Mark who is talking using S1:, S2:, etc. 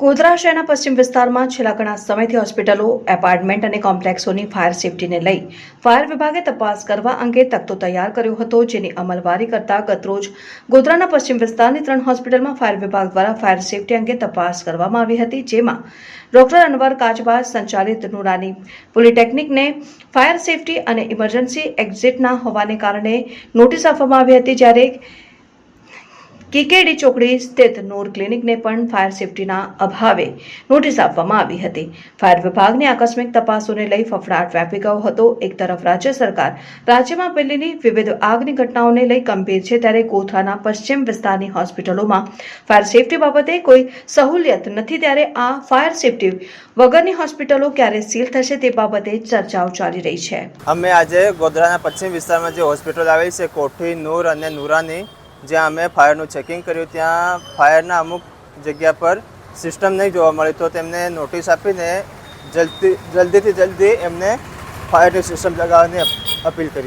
S1: ગોધરા શહેરના પશ્ચિમ વિસ્તારમાં છેલ્લા ઘણા સમયથી હોસ્પિટલો, એપાર્ટમેન્ટ અને કોમ્પ્લેક્સોની ફાયર સેફટીને લઈ ફાયર વિભાગે તપાસ કરવા અંગે તકતો તૈયાર કર્યો હતો, જેની અમલવારી કરતા ગતરોજ ગોધરાના પશ્ચિમ વિસ્તારની ત્રણ હોસ્પિટલમાં ફાયર વિભાગ દ્વારા ફાયર સેફટી અંગે તપાસ કરવામાં આવી હતી, જેમાં ડોક્ટર અનવર કાચબાજ સંચાલિત નુરાની પોલિટેકનિકને ફાયર સેફટી અને ઇમરજન્સી એક્ઝિટના હોવાને કારણે નોટિસ આપવામાં આવી હતી, જ્યારે કેકેડી ચોકડી સ્થિત નૂર ક્લિનિકને પણ ફાયર સેફટીના અભાવે નોટિસ આપવામાં આવી હતી. ફાયર વિભાગની આકસ્મિક તપાસોને લઈ ફફડાટ વ્યાપી ગયો હતો. એક તરફ રાજ્ય સરકાર રાજ્યમાં પેલીની વિવિધ આગની ઘટનાઓને લઈ ગંભીર છે, ત્યારે ગોધરાના પશ્ચિમ વિસ્તારની હોસ્પિટલોમાં ફાયર સેફટી બાબતે કોઈ સહુલિયત નથી, ત્યારે આ ફાયર સેફટી વગરની હોસ્પિટલો ક્યારે સીલ થશે તે બાબતે ચર્ચાઓ ચાલી રહી છે.
S2: અમે આજે ગોધરાના પશ્ચિમ વિસ્તારમાં જે હોસ્પિટલ આવેલી છે, કોઠી, નૂર અને નુરાની જ્યાં અમે ફાયરનું ચેકિંગ કર્યું, ત્યાં ફાયરના અમુક જગ્યા પર સિસ્ટમ નહીં જોવા મળી, તો તેમને નોટિસ આપીને જલ્દી જલ્દીથી જલ્દી એમને ફાયરની સિસ્ટમ લગાવવાની અપીલ કરી.